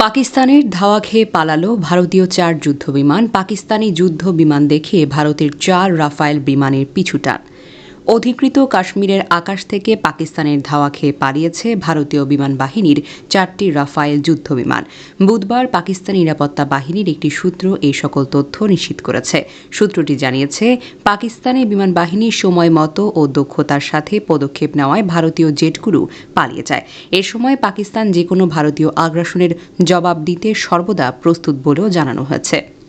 পাকিস্তানের ধাওয়া খেয়ে পালালো ভারতীয় চার যুদ্ধ বিমান পাকিস্তানি যুদ্ধ বিমান দেখে ভারতের চার রাফায়েল বিমানের পিছুটান। অধিকৃত কাশ্মীরের আকাশ থেকে পাকিস্তানের ধাওয়া খেয়ে পালিয়েছে ভারতীয় বিমান বাহিনীর চারটি রাফায়েল যুদ্ধ বিমান। বুধবার পাকিস্তান নিরাপত্তা বাহিনীর একটি সূত্র এই সকল তথ্য নিশ্চিত করেছে। সূত্রটি জানিয়েছে, পাকিস্তানি বিমান বাহিনী সময় মতো ও দক্ষতার সাথে পদক্ষেপ নেওয়ায় ভারতীয় জেটগুলো পালিয়ে যায়। এ সময় পাকিস্তান যে কোনো ভারতীয় আগ্রাসনের জবাব দিতে সর্বদা প্রস্তুত বলেও জানানো হয়েছে।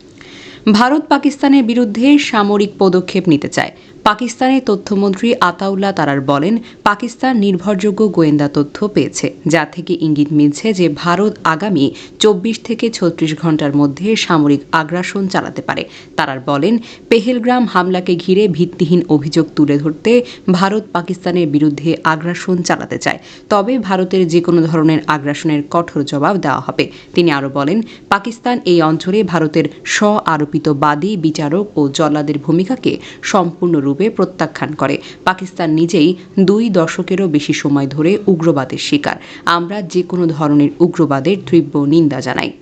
ভারত পাকিস্তানের বিরুদ্ধে সামরিক পদক্ষেপ নিতে চায়। পাকিস্তানের তথ্যমন্ত্রী আতাউল্লাহ তারার বলেন, পাকিস্তান নির্ভরযোগ্য গোয়েন্দা তথ্য পেয়েছে, যা থেকে ইঙ্গিত মিলছে যে ভারত আগামী চব্বিশ থেকে ছত্রিশ ঘণ্টার মধ্যে সামরিক আগ্রাসন চালাতে পারে। তারার বলেন, পেহেলগ্রাম হামলাকে ঘিরে ভিত্তিহীন অভিযোগ তুলে ধরতে ভারত পাকিস্তানের বিরুদ্ধে আগ্রাসন চালাতে চায়। তবে ভারতের যে কোনো ধরনের আগ্রাসনের কঠোর জবাব দেওয়া হবে। তিনি আরও বলেন, পাকিস্তান এই অঞ্চলে ভারতের স্ব আরোপিত বাদী, বিচারক ও জল্লাদের ভূমিকাকে সম্পূর্ণরূপে প্রত্যাখ্যান করে। পাকিস্তান নিজেই দুই দশকেরও বেশি সময় ধরে উগ্রবাদের শিকার। আমরা যে কোনো ধরনের উগ্রবাদের তীব্র নিন্দা জানাই।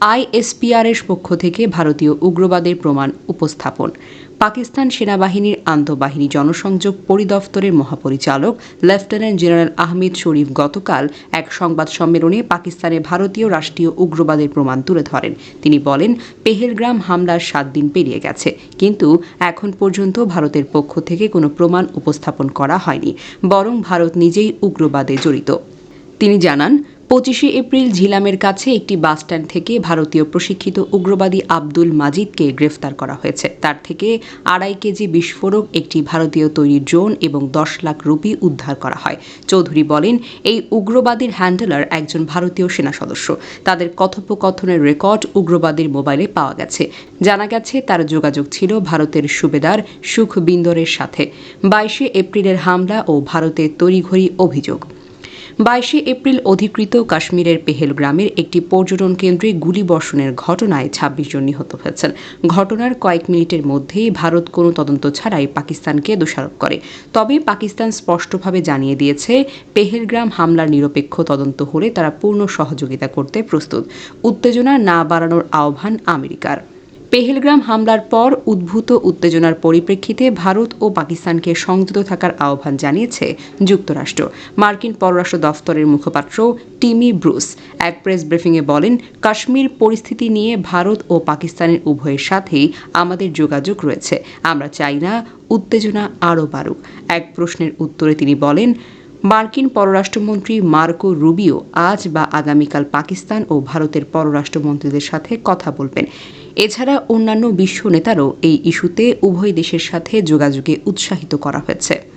আইএসপিআরের পক্ষ থেকে ভারতীয় উগ্রবাদের প্রমাণ উপস্থাপন। পাকিস্তান সেনাবাহিনীর আন্তঃবাহিনী জনসংযোগ পরিদপ্তরের মহাপরিচালক, লেফটেন্যান্ট জেনারেল আহমেদ শরীফ গতকাল এক সংবাদ সম্মেলনে পাকিস্তানে ভারতীয় রাষ্ট্রীয় উগ্রবাদের প্রমাণ তুলে ধরেন। তিনি বলেন, পেহেলগ্রাম হামলার সাত দিন পেরিয়ে গেছে, কিন্তু এখন পর্যন্ত ভারতের পক্ষ থেকে কোনো প্রমাণ উপস্থাপন করা হয়নি, বরং ভারত নিজেই উগ্রবাদে জড়িত। তিনি জানান পঁচিশে এপ্রিল ঝিলামের কাছে একটি বাসস্ট্যান্ড থেকে ভারতীয় প্রশিক্ষিত উগ্রবাদী আব্দুল মাজিদকে গ্রেফতার করা হয়েছে। তার থেকে আড়াই কেজি বিস্ফোরক, একটি ভারতীয় তৈরি ড্রোন এবং দশ লাখ রুপি উদ্ধার করা হয়। চৌধুরী বলেন, এই উগ্রবাদীর হ্যান্ডেলার একজন ভারতীয় সেনা সদস্য। তাদের কথোপকথনের রেকর্ড উগ্রবাদীর মোবাইলে পাওয়া গেছে। জানা গেছে, তার যোগাযোগ ছিল ভারতের সুবেদার সুখবিন্দরের সাথে। বাইশে এপ্রিলের হামলা ও ভারতের তড়িঘড়ি অভিযোগ। বাইশে এপ্রিল অধিকৃত কাশ্মীরের পেহেলগ্রামের একটি পর্যটন কেন্দ্রে গুলিবর্ষণের ঘটনায় ছাব্বিশ জন নিহত হয়েছেন। ঘটনার কয়েক মিনিটের মধ্যেই ভারত কোনো তদন্ত ছাড়াই পাকিস্তানকে দোষারোপ করে। তবে পাকিস্তান স্পষ্টভাবে জানিয়ে দিয়েছে, পেহেলগ্রাম হামলার নিরপেক্ষ তদন্ত হলে তারা পূর্ণ সহযোগিতা করতে প্রস্তুত। উত্তেজনা না বাড়ানোর আহ্বান আমেরিকার। পেহেলগ্রাম হামলার পর উদ্ভূত উত্তেজনার পরিপ্রেক্ষিতে ভারত ও পাকিস্তানকে সংযত থাকার আহ্বান জানিয়েছে যুক্তরাষ্ট্র। মার্কিন পররাষ্ট্র দফতরের মুখপাত্র টিমি ব্রুস এক প্রেস ব্রিফিংয়ে বলেন, কাশ্মীর পরিস্থিতি নিয়ে ভারত ও পাকিস্তানের উভয়ের সাথেই আমাদের যোগাযোগ রয়েছে। আমরা চাই না উত্তেজনা আরও বাড়ুক। এক প্রশ্নের উত্তরে তিনি বলেন, মার্কিন পররাষ্ট্রমন্ত্রী মার্কো রুবিও আজ বা আগামীকাল পাকিস্তান ও ভারতের পররাষ্ট্রমন্ত্রীদের সাথে কথা বলবেন। এছাড়া অন্যান্য বিশ্ব নেতারও এই ইস্যুতে উভয় দেশের সাথে যোগাযোগে উৎসাহিত করা হয়েছে।